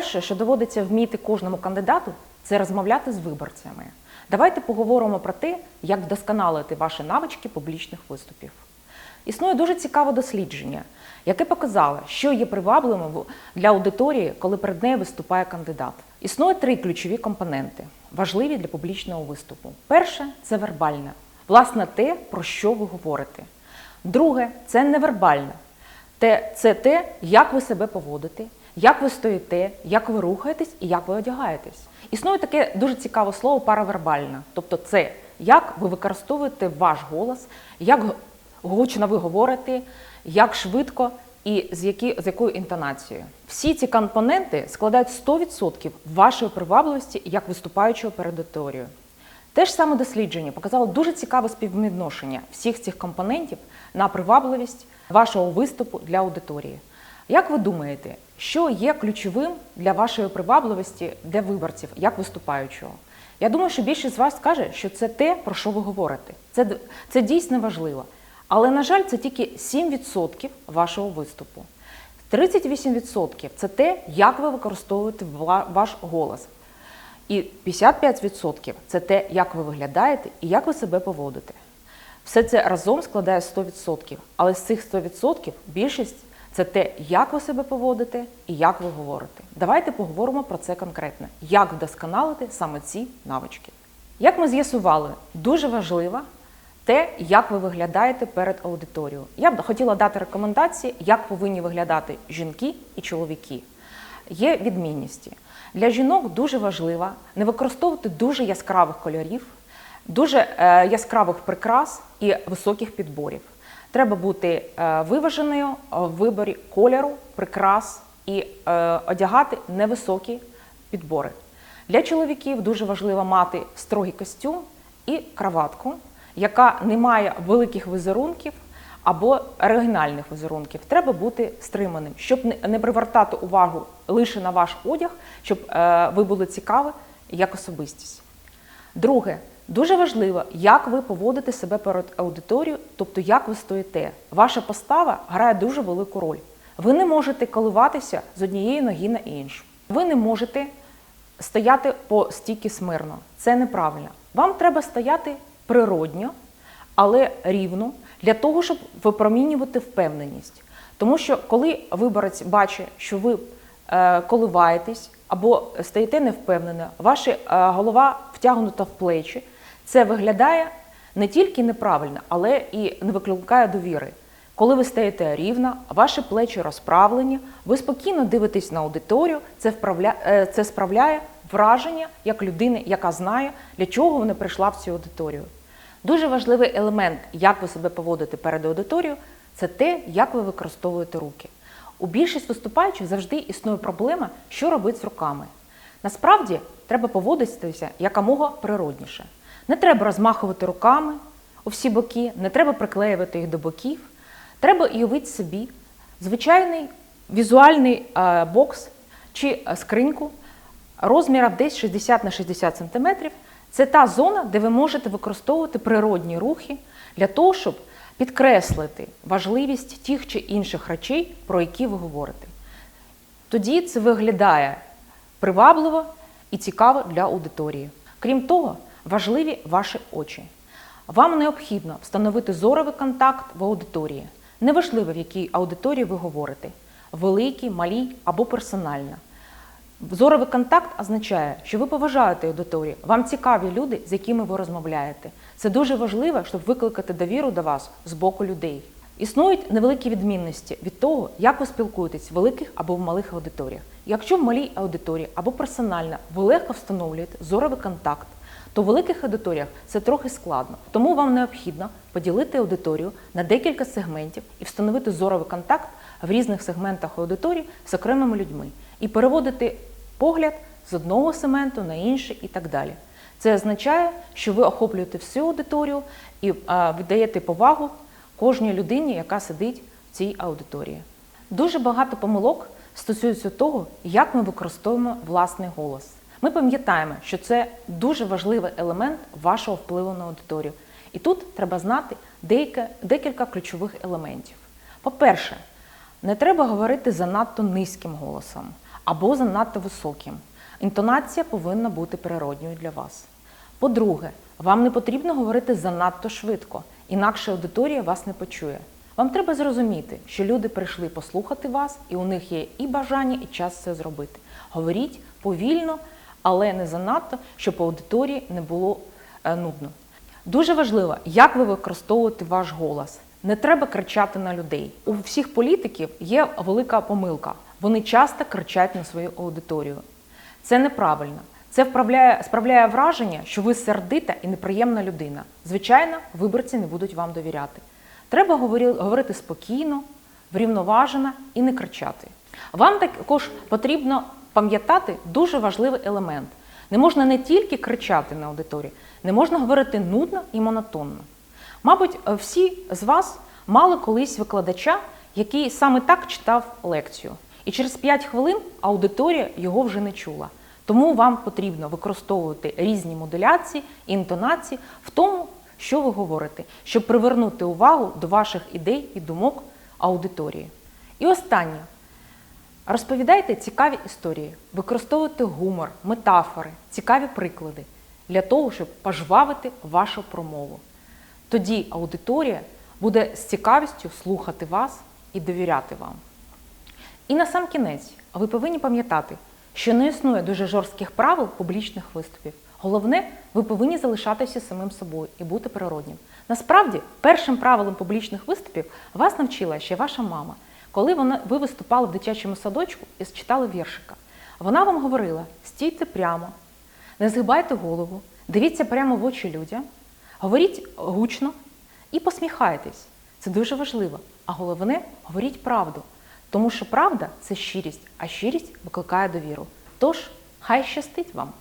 Перше, що доводиться вміти кожному кандидату, це розмовляти з виборцями. Давайте поговоримо про те, як вдосконалити ваші навички публічних виступів. Існує дуже цікаве дослідження, яке показало, що є привабливим для аудиторії, коли перед нею виступає кандидат. Існує три ключові компоненти, важливі для публічного виступу. Перше це вербальне, власне, те, про що ви говорите. Друге це невербальне. Це те, як ви себе поводите, як ви стоїте, як ви рухаєтесь і як ви одягаєтесь. Існує таке дуже цікаве слово паравербальне, тобто це як ви використовуєте ваш голос, як гучно ви говорите, як швидко і з, які, з якою інтонацією. Всі ці компоненти складають 100% вашої привабливості як виступаючого перед аудиторією. Те ж саме дослідження показало дуже цікаве співвідношення всіх цих компонентів на привабливість вашого виступу для аудиторії. Як ви думаєте, що є ключовим для вашої привабливості для виборців, як виступаючого? Я думаю, що більшість з вас скаже, що це те, про що ви говорите. Це, це дійсно важливо. Але, на жаль, це тільки 7% вашого виступу. 38% це те, як ви використовуєте ваш голос. І 55% це те, як ви виглядаєте і як ви себе поводите. Все це разом складає 100%. Але з цих 100% більшість це те, як ви себе поводите і як ви говорите. Давайте поговоримо про це конкретно, як вдосконалити саме ці навички. Як ми з'ясували, дуже важливо те, як ви виглядаєте перед аудиторією. Я б хотіла дати рекомендації, як повинні виглядати жінки і чоловіки. Є відмінності. Для жінок дуже важливо не використовувати дуже яскравих кольорів, дуже е, яскравих прикрас і високих підборів. Треба бути е, виваженою в виборі кольору, прикрас і е, одягати невисокі підбори. Для чоловіків дуже важливо мати строгий костюм і краватку, яка не має великих візерунків або оригінальних візерунків. Треба бути стриманим, щоб не- привертати увагу лише на ваш одяг, щоб ви були цікаві як особистість. Друге, дуже важливо, як ви поводите себе перед аудиторією, тобто як ви стоїте. Ваша постава грає дуже велику роль. Ви не можете коливатися з однієї ноги на іншу. Ви не можете стояти по стійки смирно. Це неправильно. Вам треба стояти природньо, але рівно для того, щоб випромінювати впевненість. Тому що коли виборець бачить, що ви е, коливаєтесь або стоїте невпевнено, ваша е, голова втягнута в плечі, це виглядає не тільки неправильно, але і не викликає довіри. Коли ви стаєте рівно, ваші плечі розправлені, ви спокійно дивитесь на аудиторію, це, вправля... е, це справляє враження як людини, яка знає, для чого вона прийшла в цю аудиторію. Дуже важливий елемент, як ви себе поводите перед аудиторією, це те, як ви використовуєте руки. У більшість виступаючих завжди існує проблема, що робити з руками. Насправді треба поводитися якомога природніше. Не треба розмахувати руками у всі боки, не треба приклеювати їх до боків. Треба уявити собі звичайний візуальний е, бокс чи е, скриньку розміром десь 60 на 60 см. Це та зона, де ви можете використовувати природні рухи для того, щоб підкреслити важливість тих чи інших речей, про які ви говорите. Тоді це виглядає привабливо і цікаво для аудиторії. Крім того, важливі ваші очі. Вам необхідно встановити зоровий контакт в аудиторії. Неважливо, в якій аудиторії ви говорите великій, малій або персональна. Зоровий контакт означає, що ви поважаєте аудиторію, вам цікаві люди, з якими ви розмовляєте. Це дуже важливо, щоб викликати довіру до вас з боку людей. Існують невеликі відмінності від того, як ви спілкуєтесь в великих або в малих аудиторіях. Якщо в малій аудиторії або персональна ви легко встановлюєте зоровий контакт, то в великих аудиторіях це трохи складно. Тому вам необхідно поділити аудиторію на декілька сегментів і встановити зоровий контакт в різних сегментах аудиторії з окремими людьми і переводити погляд з одного сегменту на інший і так далі. Це означає, що ви охоплюєте всю аудиторію і віддаєте повагу кожній людині, яка сидить в цій аудиторії. Дуже багато помилок стосуються того, як ми використовуємо власний голос. Ми пам'ятаємо, що це дуже важливий елемент вашого впливу на аудиторію. І тут треба знати декілька ключових елементів. По-перше, не треба говорити занадто низьким голосом або занадто високим. Інтонація повинна бути природньою для вас. По-друге, вам не потрібно говорити занадто швидко, інакше аудиторія вас не почує. Вам треба зрозуміти, що люди прийшли послухати вас, і у них є і бажання, і час це зробити. Говоріть повільно, але не занадто, щоб аудиторії не було е, нудно. Дуже важливо, як ви використовуєте ваш голос. Не треба кричати на людей. У всіх політиків є велика помилка. Вони часто кричать на свою аудиторію. Це неправильно. Це вправляє, справляє враження, що ви сердита і неприємна людина. Звичайно, виборці не будуть вам довіряти. Треба говорити спокійно, врівноважено і не кричати. Вам також потрібно пам'ятати дуже важливий елемент. Не можна не тільки кричати на аудиторії, не можна говорити нудно і монотонно. Мабуть, е, всі з вас мали колись викладача, який саме так читав лекцію. І через 5 хвилин аудиторія його вже не чула. Тому вам потрібно використовувати різні модуляції інтонації в тому, що ви говорите, щоб привернути увагу до ваших ідей і думок аудиторії. І останнє. Розповідайте цікаві історії, використовуйте гумор, метафори, цікаві приклади для того, щоб пожвавити вашу промову. Тоді аудиторія буде з цікавістю слухати вас і довіряти вам. І на сам кінець ви повинні пам'ятати, що не існує дуже жорстких правил публічних виступів. Головне, ви повинні залишатися самим собою і бути природнім. Насправді, першим правилом публічних виступів вас навчила ще ваша мама, коли вона, ви виступали в дитячому садочку і читали віршика. Вона вам говорила: стійте прямо, не згибайте голову, дивіться прямо в очі людям, говоріть гучно і посміхайтесь. Це дуже важливо. А головне, говоріть правду. Тому що правда це щирість, а щирість викликає довіру. Тож, хай щастить вам!